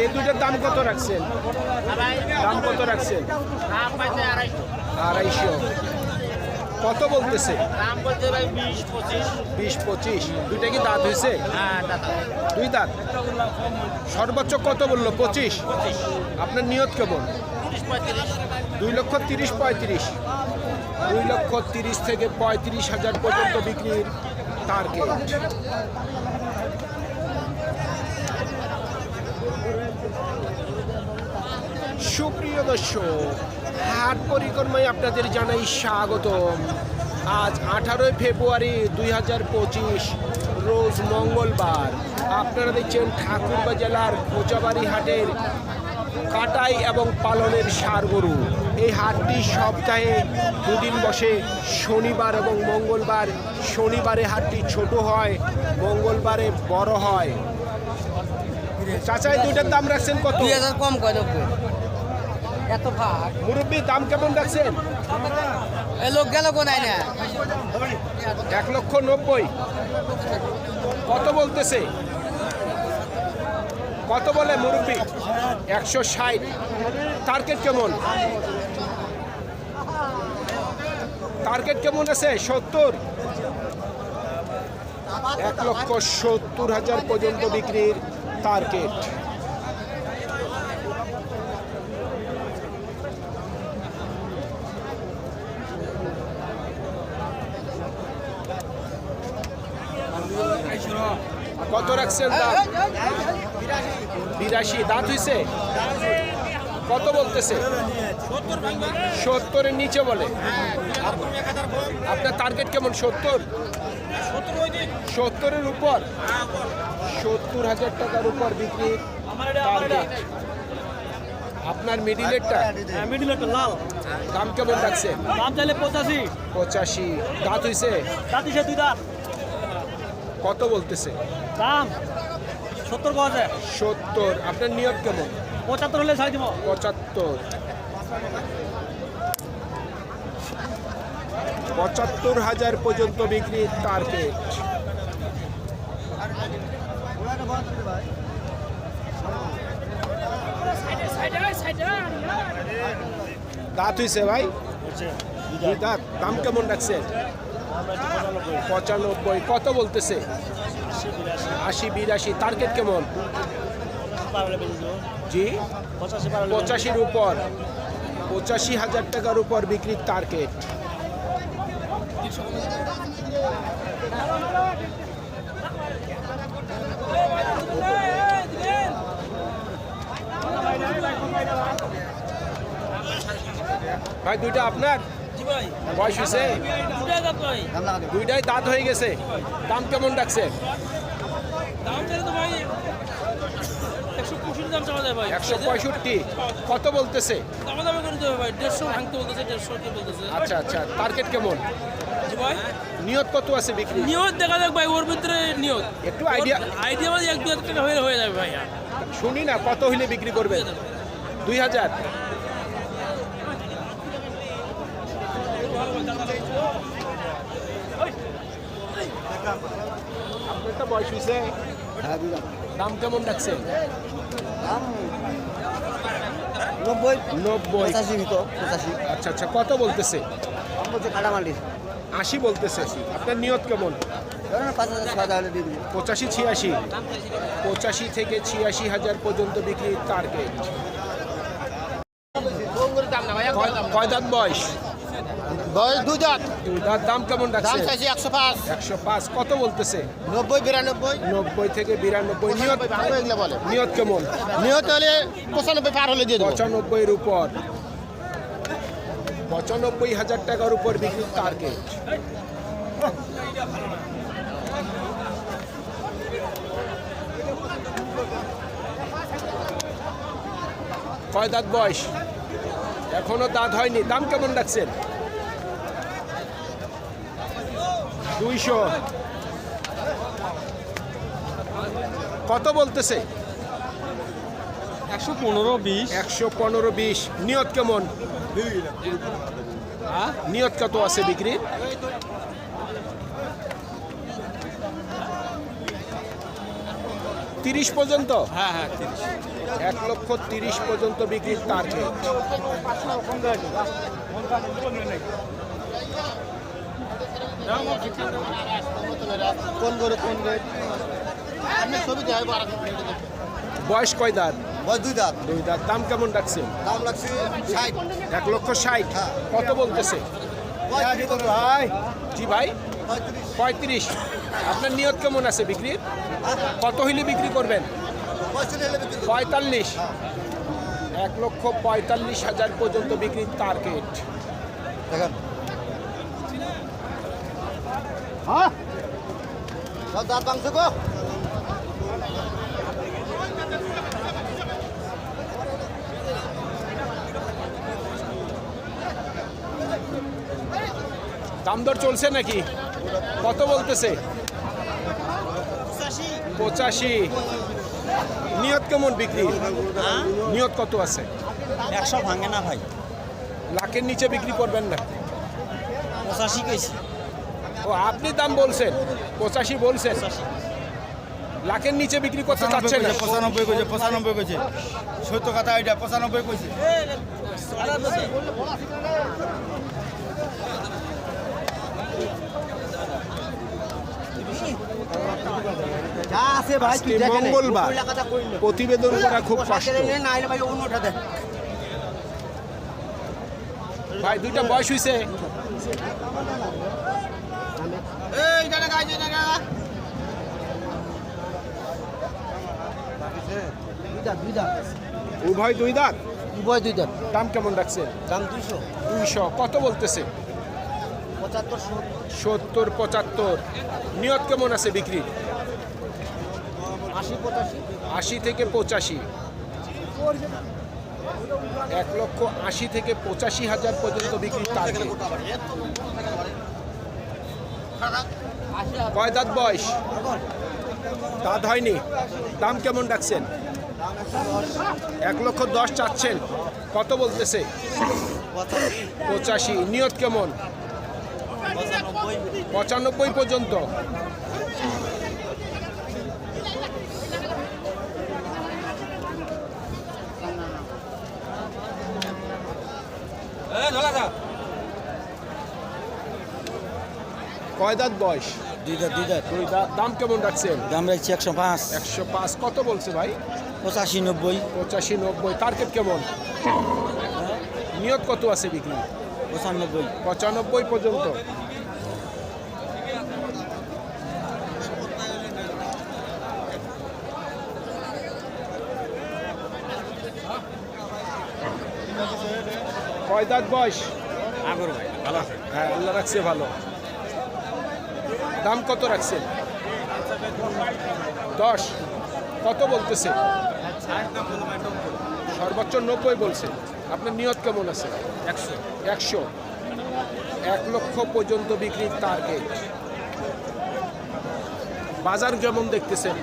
এই দুটোর দাম কত রাখছেন? দাম কত রাখছেন? আড়াইশো। কত বলতেছে? বিশ পঁচিশ। দুইটা কি দাঁত হয়েছে? হ্যাঁ দুই দাঁত। সর্বোচ্চ কত বলল? পঁচিশ। আপনার নিয়ত কেমন? দুই লক্ষ তিরিশ পঁয়ত্রিশ। দুই লক্ষ তিরিশ থেকে পঁয়ত্রিশ হাজার পর্যন্ত বিক্রির টার্গেট সুপ্রিয় দর্শক, হাট পরিক্রমায় আপনাদের জানাই স্বাগতম। আজ আঠারোই ফেব্রুয়ারি দুই হাজার পঁচিশ, রোজ মঙ্গলবার। আপনারা দেখছেন ঠাকুরবা জেলার কোচাবাড়ি হাটের কাটাই এবং পালনের গরু এই হাটটি সপ্তাহে দুদিন বসে, শনিবার এবং মঙ্গলবার। শনিবারে হাটটি ছোট হয়, মঙ্গলবারে বড় হয়। চাচাই দুইটার দাম রাখছেন কত? দুই হাজার কম নব্বই এত ভাগ। মুরব্বী দাম কেমন রাখছেন? লোক গেল কোনায় না? এক লক্ষ নব্বই। কত বলতেছে? কত বলে মুরব্বী? একশো ষাট। টার্গেট কেমন? টার্গেট কেমন আছে? সত্তর? এক লক্ষ সত্তর হাজার পর্যন্ত বিক্রির টার্গেট। কত রাখছেন বিরাশি। দাঁত হইছে? কত বলতেছে? সত্তরের নিচে বলে। আপনার টার্গেট কেমন? সত্তর? সত্তরের উপর। সত্তর হাজার টাকার উপর বিক্রি আপনার মিডিলেরটা মিডিল একটা লাল। দাম কেমন রাখছে? দাম চাইলে পঁচাশি। পঁচাশি। দাঁত হইছে? দাঁতি সে দুই দাঁত। কত বলতেছে? দাম? সত্তর পাওয়া সত্তর। আপনার নিয়ত কেমন? পঁচাত্তর হলে ছাড়ি দিব। পঁচাত্তর। পঁচাত্তর হাজার পর্যন্ত বিক্রির টার্গেট দাঁত হইছে ভাই? দাঁত। দাম কেমন রাখছে? পঁচানব্বই। কত বলতেছে? আশি বিরাশি। টার্গেট কেমন? জি? পঁচাশি পঁচাশির উপর। পঁচাশি হাজার টাকার উপর বিক্রির টার্গেট। ভাই, দুইটা আপনার? বয়স হয়েছে? দুইটাই দাঁত হয়ে গেছে। দাম কেমন ডাকছে? একশো পঁয়ষট্টি। কত বলতেছে? দামা দামে ভাই। দেড়শো ভাঙতে বলতেছে দেড়শো কি বলতেছে? আচ্ছা আচ্ছা টার্গেট কেমন? জি ভাই। নিয়ত কত আছে বিক্রি? নিয়ত দেখা যাক ভাই ওর ভিতরে নিয়ত। একটু আইডিয়া আইডিয়া মানে এক দু হাজার টাকা হয়ে হয়ে যাবে ভাই শুনি না কত হইলে বিক্রি করবে দুই হাজার। আপনারটা বয়স হয়েছে দাম কেমন রাখছে নব্বই। নব্বই। পঁচাশি ভিতর পঁচাশি। আচ্ছা আচ্ছা কত বলতেছে? বলছে কাটামালির আশি বলতেছে। আপনার নিয়ত কেমন? পঁচাশি ছিয়াশি? পঁচাশি থেকে ছিয়াশি হাজার পর্যন্ত বিক্রির টার্গেট কয় দাম বয়স? বয়স দুই দাঁত দাঁত দাম কেমন রাখছে? একশো পাঁচ। একশো পাঁচ। কত বলতেছে? নব্বই বিরানব্বই। নব্বই থেকে বিরানব্বই। নিয়ত এগুলো বলে। নিয়ত কেমন? নিহত হলে পঁচানব্বই পার হলে দিয়ে দেবো। পঁচানব্বইয়ের উপর। পঁচানব্বই হাজার টাকার উপর বিক্রির টার্গেট কয় দাঁত বয়স? এখনও দাঁত হয়নি। দাম কেমন রাখছেন? দুইশো। কত বলতেছে? একশো পনেরো বিশ। একশো পনেরো বিশ। নিয়ত কেমন? নিয়ত কত আছে বিক্রি? তিরিশ পর্যন্ত? হ্যাঁ হ্যাঁ এক লক্ষ তিরিশ পর্যন্ত বিক্রির টার্গেট কোন আপনি ছবি বয়স কয় দাঁত? বয় দুই দাঁত। দুই দাঁত। দাম কেমন রাখছেন দাম লাগছে ষাট। এক লক্ষ ষাট। হ্যাঁ। কত বলতেছে? ভাই। জি ভাই। পঁয়ত্রিশ। আপনার নিয়ত কেমন আছে বিক্রির কত হইলে বিক্রি করবেন। পঁয়তাল্লিশ এক লক্ষ পঁয়তাল্লিশ হাজার পর্যন্ত বিক্রির টার্গেট দেখেন হ্যাঁ। দাঁত মাংস গো দাম দর চলছে নাকি? কত বলতেছে? পঁচাশি। নিয়ত কেমন বিক্রি? নিয়ত কত আছে? একশো ভাঙে না ভাই। লাখের নিচে বিক্রি করবেন না। পঁচাশি কেছি ও আপনি দাম বলছেন। পঁচাশি বলছেন। লাখের নিচে বিক্রি করতে চাচ্ছেন না। পঁচানব্বই কইছে পঁচানব্বই কইছে। সত্য কথা এটা পঁচানব্বই কইছে। মঙ্গলবার। প্রতিবেদন করা খুব কষ্ট। ভাই দুইটা বয়স হয়েছে এই গাই উভয় দুই দাঁত? উভয় দুই দাঁত। দাম কেমন রাখছেন দাম দুইশো। দুইশো। কত বলতেছে? পঁচাত্তর সত্তর। পঁচাত্তর। নিয়ত কেমন আছে বিক্রি? আশি পঁচাশি। আশি থেকে পঁচাশি। এক লক্ষ আশি থেকে পঁচাশি হাজার পর্যন্ত বিক্রির টার্গেট কয় দাঁত বয়স? দাঁত হয়নি। দাম কেমন ডাকছেন এক লক্ষ দশ চাচ্ছেন। কত বলতেছে? পঁচাশি। নিয়ত কেমন? পঁচানব্বই পর্যন্ত। কয় দাঁত বয়স? দুই দাঁত দুই দাঁত। দুই দাঁত। দাম কেমন রাখছেন? দাম রাখছি একশো পাঁচ। একশো পাঁচ। কত বলছে ভাই? পঁচাশি নব্বই। পঁচাশি নব্বই। টার্গেট কেমন? নিয়ত কত আছে বিক্রি? পঁচানব্বই। পঁচানব্বই পর্যন্ত। কয় দাঁত বয়স? আগর ভাই ভালো হ্যাঁ আল্লাহ রাখছে ভালো। দাম কত রাখছেন? দশ। কত বলতেছে? সর্বোচ্চ নব্বই বলছে। আপনার নিয়ত কেমন আছে? একশো। একশো। এক লক্ষ পর্যন্ত বিক্রির টার্গেট বাজার কেমন দেখতেছেন?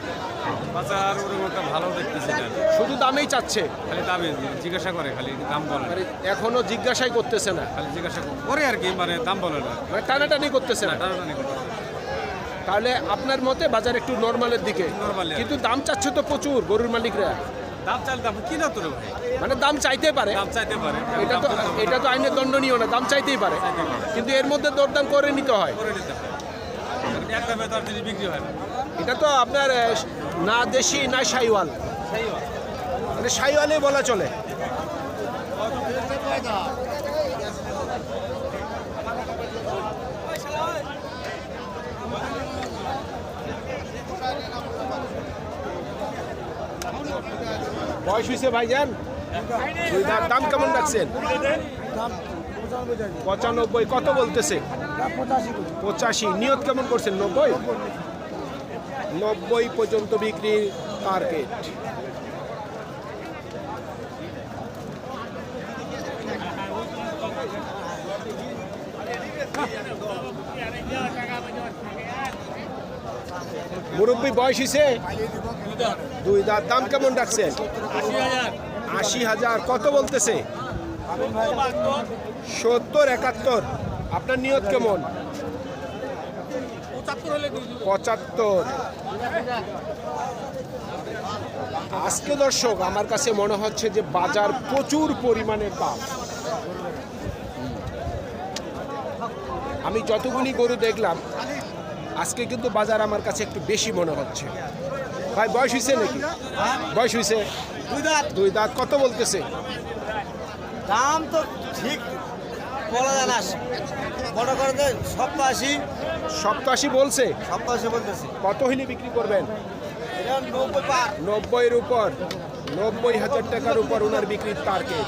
বাজার ওরকম একটা ভালো দেখতেছি না। শুধু দামেই চাচ্ছে? খালি দামে জিজ্ঞাসা করে খালি দাম বলে। মানে এখনও জিজ্ঞাসাই করতেছে না। খালি জিজ্ঞাসা করে। আর কি মানে দাম বলে না। মানে টানাটানি করতেছে না। টানাটানি করে। তাহলে আপনার মতে বাজার একটু নর্মালের দিকে। কিন্তু দাম চাচ্ছে তো প্রচুর গরুর মালিকরা। দাম চাইলে দাম কি না তোর ভাই? মানে দাম চাইতে পারে। দাম চাইতে পারে। এটা তো এটা তো আইনের দণ্ডনীয় না দাম চাইতেই পারে। কিন্তু এর মধ্যে দরদাম করে নিতে হয়। করে নিতে হয়। এক দামে তো জিনিস বিক্রি হয়। না এটা তো আপনার না দেশি না সাইওয়াল। মানে সাইওয়ালে বলা চলে। বয়স হয়েছে ভাইজান? দুই দাম কেমন রাখছেন? পঁচানব্বই, কত বলতেছে? পঁচাশি। নিয়ত কেমন করছেন? নব্বই? নব্বই পর্যন্ত বিক্রির টার্গেট মুরব্বী, বয়স হিসে দুই দাঁত, দাম কেমন রাখছেন আশি হাজার। কত বলতেছে? সত্তর, একাত্তর। আপনার নিয়ত কেমন? পঁচাত্তর। আজকে দর্শক, আমার কাছে মনে হচ্ছে যে বাজার প্রচুর পরিমাণে পাপ আমি যতগুলি গরু দেখলাম, আজকে কিন্তু বাজার আমার কাছে একটু বেশি মনে হচ্ছে। ভাই বয়স হয়েছে নাকি? বয়স হয়েছে দুই দাঁত। দুই দাঁত। কত বলতেছে? দাম তো ঠিক বলা যায় না। মনে করেন যে সপ্তাশি সপ্তাশি বলছে? সপ্তাশি বলতেছি। কত হইলে বিক্রি করবেন? নব্বইয়ের উপর। নব্বই হাজার টাকার উপর ওনার বিক্রির টার্গেট